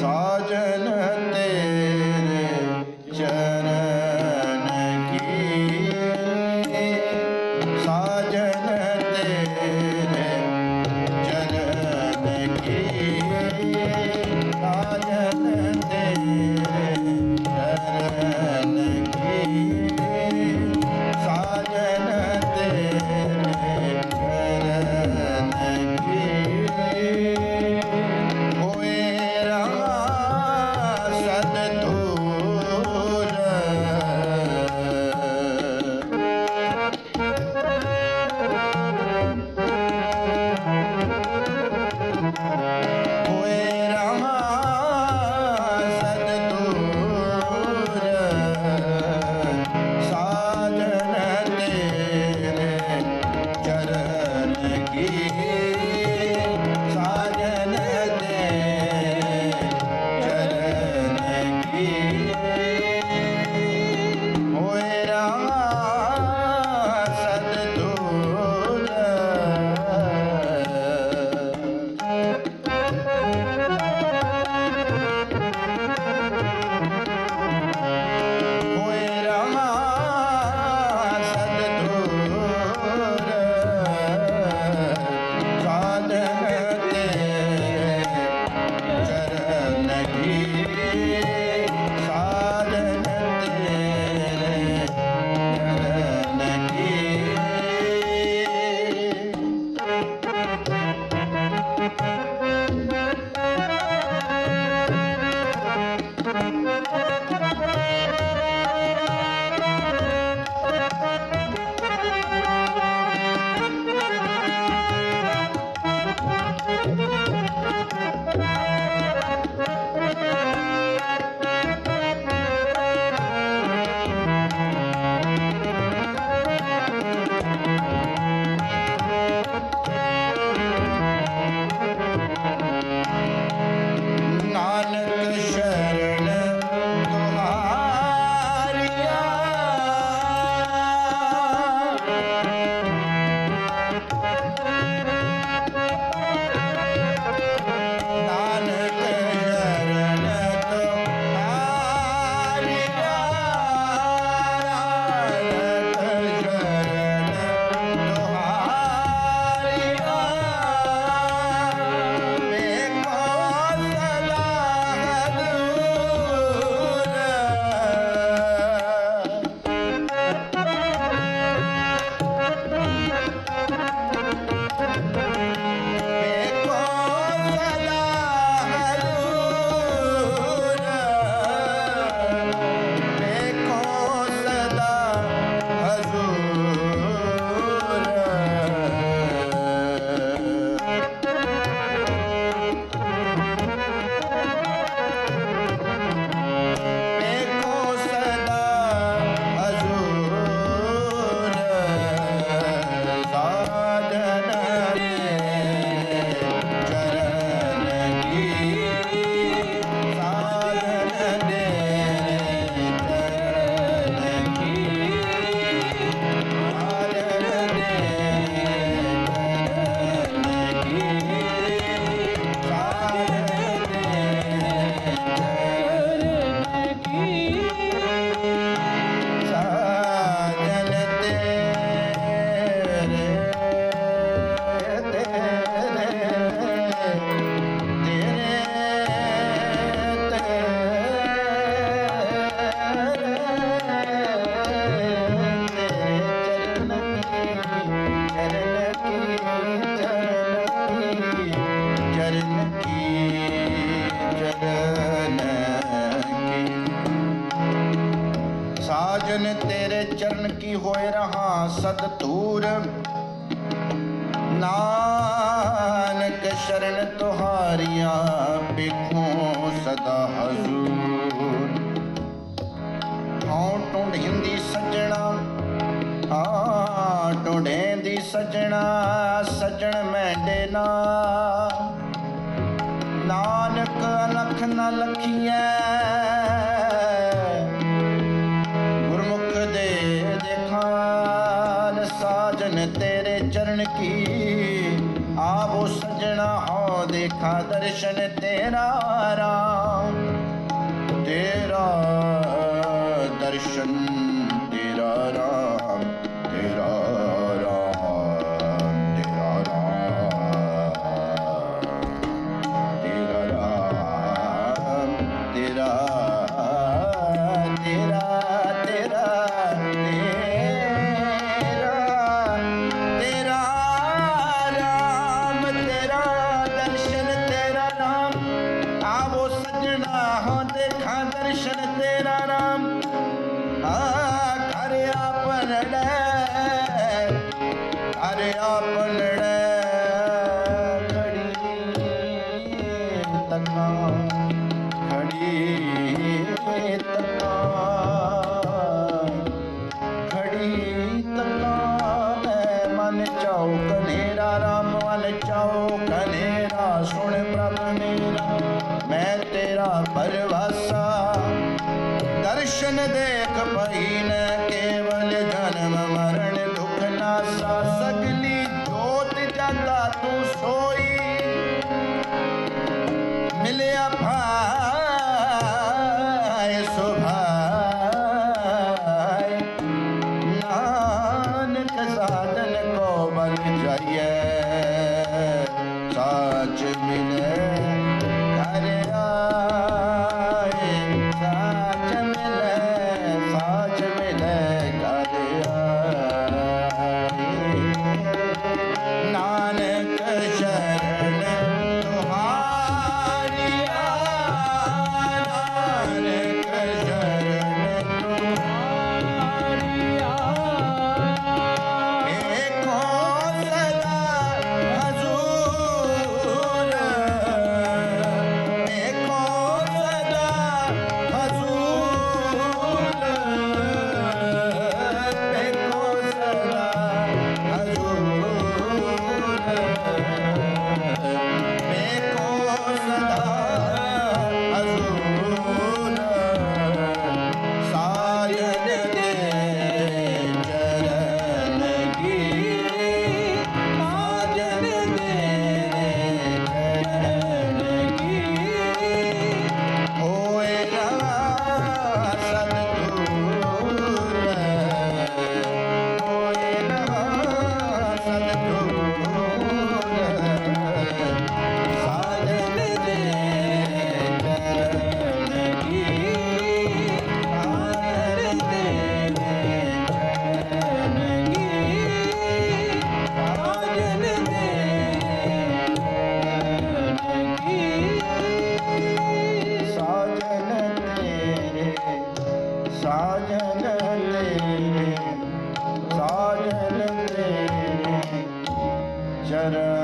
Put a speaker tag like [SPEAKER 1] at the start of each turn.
[SPEAKER 1] साजन ਹੋਏ ਰਹਾ ਸਤ ਤੂਰ ਨਾਨਕ ਸ਼ਰਨ ਤੁਹਾਰੀਆਂ ਪੇਖੋ ਸਦਾ ਹਜ਼ੂਰ। ਹਉ ਟੁੰਡ ਹਿੰਦੀ ਸੱਜਣਾ ਆ ਟੁੰਡੇ ਦੀ ਸੱਜਣਾ, ਸੱਜਣ ਮੈਂ ਦੇ ਨਾ ਨਾਨਕ ਅਲਖ ਨਾ ਲਖੀਐ ਅੱਖਾਂ ਦਰਸ਼ਨ ਤੇਰਾ ਰਾਮ ਤੇਰਾ ਦਰਸ਼ਨ कृष्ण तेरा नाम हर आपन हर आपन ਦੇਖ ਭਈ ਨੇ ਕੇਵਲ ਜਨਮ ਮਰਨ ਦੁਖ ਨਾ ਤੂੰ ਸੋਈ।